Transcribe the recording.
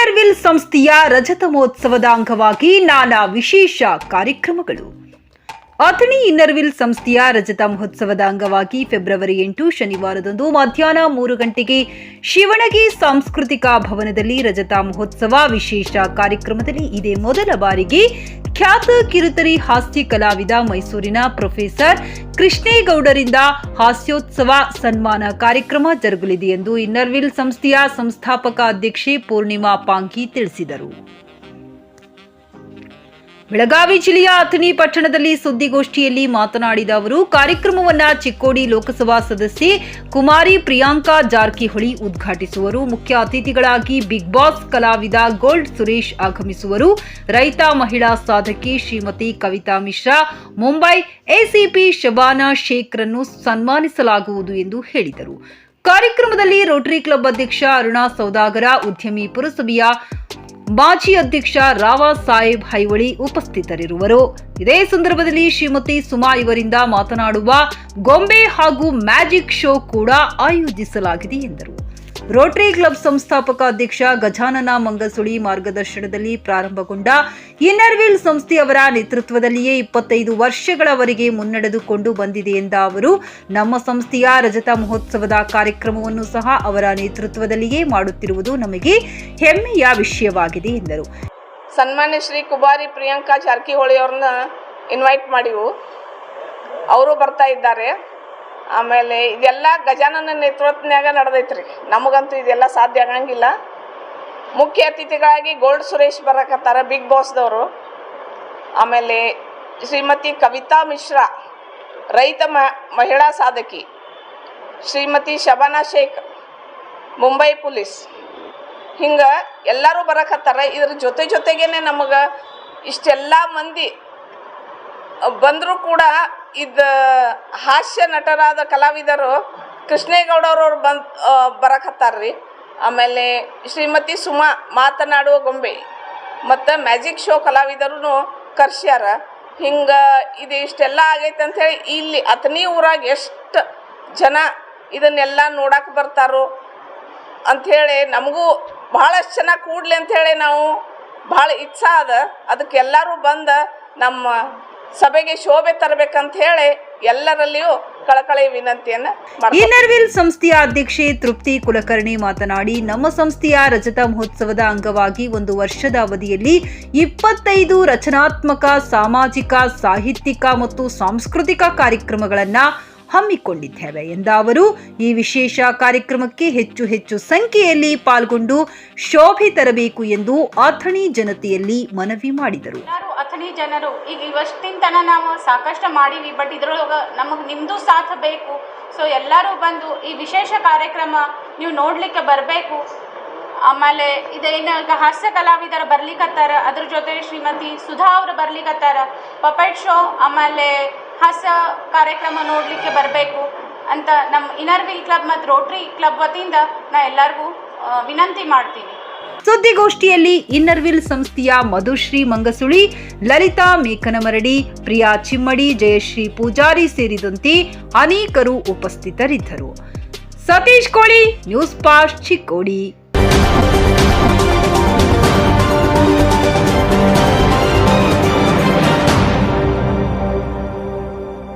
Inner Wheel ಸಂಸ್ಥೆಯ ರಜತ ಮಹೋತ್ಸವದ ಅಂಗವಾಗಿ ನಾನಾ ವಿಶೇಷ ಕಾರ್ಯಕ್ರಮಗಳು. ಅಥಣಿ ಇನ್ನರ್ವಿಲ್ ಸಂಸ್ಥೆಯ ರಜತ ಮಹೋತ್ಸವದ ಅಂಗವಾಗಿ ಫೆಬ್ರವರಿ ಎಂಟು ಶನಿವಾರದಂದು ಮಧ್ಯಾಹ್ನ ಮೂರು ಗಂಟೆಗೆ ಶಿವಣಗಿ ಸಾಂಸ್ಕೃತಿಕ ಭವನದಲ್ಲಿ ರಜತ ಮಹೋತ್ಸವ ವಿಶೇಷ ಕಾರ್ಯಕ್ರಮದಲ್ಲಿ ಇದೇ ಮೊದಲ ಬಾರಿಗೆ ಖ್ಯಾತ ಕಿರುತರಿ ಹಾಸ್ಯ ಕಲಾವಿದ ಮೈಸೂರಿನ ಪ್ರೊಫೆಸರ್ ಕೃಷ್ಣೇಗೌಡರಿಂದ ಹಾಸ್ಯೋತ್ಸವ ಸನ್ಮಾನ ಕಾರ್ಯಕ್ರಮ ಜರುಗಲಿದೆ ಎಂದು ಇನ್ನರ್ವಿಲ್ ಸಂಸ್ಥೆಯ ಸಂಸ್ಥಾಪಕ ಅಧ್ಯಕ್ಷೆ ಪೂರ್ಣಿಮಾ ಪಾಂಕಿ ತಿಳಿಸಿದರು. ಬೆಳಗಾವಿ ಜಿಲ್ಲೆಯ ಅಥಣಿ ಪಟ್ಟಣದಲ್ಲಿ ಸುದ್ದಿಗೋಷ್ಠಿಯಲ್ಲಿ ಮಾತನಾಡಿದ ಅವರು, ಕಾರ್ಯಕ್ರಮವನ್ನ ಚಿಕ್ಕೋಡಿ ಲೋಕಸಭಾ ಸದಸ್ಯೆ ಕುಮಾರಿ ಪ್ರಿಯಾಂಕಾ ಜಾರಕಿಹೊಳಿ ಉದ್ಘಾಟಿಸುವರು. ಮುಖ್ಯ ಅತಿಥಿಗಳಾಗಿ ಬಿಗ್ ಬಾಸ್ ಕಲಾವಿದ ಗೋಲ್ಡ್ ಸುರೇಶ್ ಆಗಮಿಸುವರು. ರೈತ ಮಹಿಳಾ ಸಾಧಕಿ ಶ್ರೀಮತಿ ಕವಿತಾ ಮಿಶ್ರಾ, ಮುಂಬೈ ಎಸಿಪಿ ಶಬಾನಾ ಶೇಖ್ರನ್ನು ಸನ್ಮಾನಿಸಲಾಗುವುದು ಎಂದು ಹೇಳಿದರು. ಕಾರ್ಯಕ್ರಮದಲ್ಲಿ ರೋಟರಿ ಕ್ಲಬ್ ಅಧ್ಯಕ್ಷ ಅರುಣಾ ಸೌದಾಗರ, ಉದ್ಯಮಿ ಪುರಸಭೆಯ ಮಾಜಿ ಅಧ್ಯಕ್ಷ ರಾವಾ ಸಾಹೇಬ್ ಹೈವಳಿ ಉಪಸ್ಥಿತರಿರುವರು. ಇದೇ ಸಂದರ್ಭದಲ್ಲಿ ಶ್ರೀಮತಿ ಸುಮಾ ಇವರಿಂದ ಮಾತನಾಡುವ ಗೊಂಬೆ ಹಾಗೂ ಮ್ಯಾಜಿಕ್ ಶೋ ಕೂಡ ಆಯೋಜಿಸಲಾಗಿದೆ ಎಂದರು. ರೋಟರಿ ಕ್ಲಬ್ ಸಂಸ್ಥಾಪಕ ಅಧ್ಯಕ್ಷ ಗಜಾನನ ಮಂಗಸುಳಿ ಮಾರ್ಗದರ್ಶನದಲ್ಲಿ ಪ್ರಾರಂಭಗೊಂಡ ಇನ್ನರ್ವಿಲ್ ಸಂಸ್ಥೆಯವರ ನೇತೃತ್ವದಲ್ಲಿಯೇ ಇಪ್ಪತ್ತೈದು ವರ್ಷಗಳವರೆಗೆ ಮುನ್ನಡೆದುಕೊಂಡು ಬಂದಿದೆ ಎಂದ ಅವರು, ನಮ್ಮ ಸಂಸ್ಥೆಯ ರಜತ ಮಹೋತ್ಸವದ ಕಾರ್ಯಕ್ರಮವನ್ನು ಸಹ ಅವರ ನೇತೃತ್ವದಲ್ಲಿಯೇ ಮಾಡುತ್ತಿರುವುದು ನಮಗೆ ಹೆಮ್ಮೆಯ ವಿಷಯವಾಗಿದೆ ಎಂದರು. ಸನ್ಮಾನ್ಯ ಶ್ರೀ ಕುಮಾರಿ ಪ್ರಿಯಾಂಕಾ ಜಾರಕಿಹೊಳಿ ಅವ್ರನ್ನ ಇನ್ವೈಟ್ ಮಾಡಿವು. ಅವರು ಬರ್ತಾ ಇದ್ದಾರೆ. ಆಮೇಲೆ ಇದೆಲ್ಲ ಗಜಾನನ ನೇತೃತ್ವನಾಗ ನಡೆದೈತ್ರಿ. ನಮಗಂತೂ ಇದೆಲ್ಲ ಸಾಧ್ಯ ಆಗಂಗಿಲ್ಲ. ಮುಖ್ಯ ಅತಿಥಿಗಳಾಗಿ ಗೋಲ್ಡ್ ಸುರೇಶ್ ಬರಕತ್ತಾರ, ಬಿಗ್ ಬಾಸ್ದವರು ಆಮೇಲೆ ಶ್ರೀಮತಿ ಕವಿತಾ ಮಿಶ್ರಾ, ರೈತ ಮಹಿಳಾ ಸಾಧಕಿ. ಶ್ರೀಮತಿ ಶಬಾನಾ ಶೇಖ್, ಮುಂಬೈ ಪೊಲೀಸ್. ಹಿಂಗೆ ಎಲ್ಲರೂ ಬರಕತ್ತಾರ. ಇದ್ರ ಜೊತೆ ಜೊತೆಗೇನೆ ನಮಗೆ ಇಷ್ಟೆಲ್ಲ ಮಂದಿ ಬಂದರೂ ಕೂಡ ಇದು ಹಾಸ್ಯ ನಟರಾದ ಕಲಾವಿದರು ಕೃಷ್ಣೇಗೌಡರವ್ರು ಬಂದು ಬರಕತ್ತಾರ್ರಿ ಆಮೇಲೆ ಶ್ರೀಮತಿ ಸುಮಾ ಮಾತನಾಡುವ ಗೊಂಬೆ ಮತ್ತು ಮ್ಯಾಜಿಕ್ ಶೋ ಕಲಾವಿದರು ಕರ್ಸ್ಯಾರ. ಹಿಂಗೆ ಇದು ಇಷ್ಟೆಲ್ಲ ಆಗೈತೆ ಅಂಥೇಳಿ ಇಲ್ಲಿ ಅಥನಿ ಊರಾಗ ಎಷ್ಟು ಜನ ಇದನ್ನೆಲ್ಲ ನೋಡಕ್ಕೆ ಬರ್ತಾರೋ ಅಂಥೇಳಿ ನಮಗೂ ಭಾಳಷ್ಟು ಜನ ಕೂಡಲಿ ಅಂಥೇಳಿ ನಾವು ಭಾಳ ಇಚ್ಛಾ ಅದ. ಅದಕ್ಕೆಲ್ಲರೂ ಬಂದು ನಮ್ಮ ಸಭೆಗೆ ಶೋಭೆ ತರಬೇಕಂತ ಹೇಳಿ ಎಲ್ಲರಲ್ಲಿಯೂ ಕಳಕಳಿ ವಿನಂತಿಯನ್ನು ಇನ್ನರ್ವಿಲ್ ಸಂಸ್ಥೆಯ ಅಧ್ಯಕ್ಷೆ ತೃಪ್ತಿ ಕುಲಕರ್ಣಿ ಮಾತನಾಡಿ, ನಮ್ಮ ಸಂಸ್ಥೆಯ ರಜತ ಮಹೋತ್ಸವದ ಅಂಗವಾಗಿ ಒಂದು ವರ್ಷದ ಅವಧಿಯಲ್ಲಿ ಇಪ್ಪತ್ತೈದು ರಚನಾತ್ಮಕ, ಸಾಮಾಜಿಕ, ಸಾಹಿತ್ಯಿಕ ಮತ್ತು ಸಾಂಸ್ಕೃತಿಕ ಕಾರ್ಯಕ್ರಮಗಳನ್ನ ಹಮ್ಮಿಕೊಂಡಿದ್ದೇವೆ ಎಂದ ಅವರು, ಈ ವಿಶೇಷ ಕಾರ್ಯಕ್ರಮಕ್ಕೆ ಹೆಚ್ಚು ಹೆಚ್ಚು ಸಂಖ್ಯೆಯಲ್ಲಿ ಪಾಲ್ಗೊಂಡು ಶೋಭೆ ತರಬೇಕು ಎಂದು ಅಥಣಿ ಜನತೆಯಲ್ಲಿ ಮನವಿ ಮಾಡಿದರು. ಅಥಣಿ ಜನರು? ಈಗ ಇವತ್ತಿನ ತನ ನಾವು ಸಾಕಷ್ಟು ಮಾಡೀವಿ ಬಟ್ ಇದ್ರೊಳಗೆ ನಮಗೆ ನಿಮ್ಮದು ಸಾಥ್ ಬೇಕು. ಸೊ ಎಲ್ಲರೂ ಬಂದು ಈ ವಿಶೇಷ ಕಾರ್ಯಕ್ರಮ ನೀವು ನೋಡಲಿಕ್ಕೆ ಬರಬೇಕು. ಆಮೇಲೆ ಇದೇನು ಈಗ ಹಾಸ್ಯ ಕಲಾವಿದರು ಬರ್ಲಿಕ್ಕತ್ತಾರ ಅದ್ರ ಜೊತೆ ಶ್ರೀಮತಿ ಸುಧಾ ಅವರು ಬರ್ಲಿಕ್ಕತ್ತಾರ ಪಪೆಟ್ ಶೋ ಆಮೇಲೆ ಹಾಸ್ಯ ಕಾರ್ಯಕ್ರಮ ನೋಡಲಿಕ್ಕೆ ಬರಬೇಕು ಅಂತ ನಮ್ಮ ಇನರ್ವಿಲ್ ಕ್ಲಬ್ ಮತ್ತು ರೋಟ್ರಿ ಕ್ಲಬ್ ವತಿಯಿಂದ ನಾ ಎಲ್ಲರಿಗೂ ವಿನಂತಿ ಮಾಡ್ತೀನಿ. ಸುದ್ದಿಗೋಷ್ಠಿಯಲ್ಲಿ ಇನ್ನರ್ವಿಲ್ ಸಂಸ್ಥೆಯ ಮಧುಶ್ರೀ ಮಂಗಸುಳಿ, ಲಲಿತಾ ಮೇಕನಮರಡಿ, ಪ್ರಿಯಾ ಚಿಮ್ಮಡಿ, ಜಯಶ್ರೀ ಪೂಜಾರಿ ಸೇರಿದಂತೆ ಅನೇಕರು ಉಪಸ್ಥಿತರಿದ್ದರು. ಸತೀಶ್ ಕೋಳಿ, ನ್ಯೂಸ್ ಪಾಸ್ಟ್ ಚಿಕ್ಕೋಡಿ.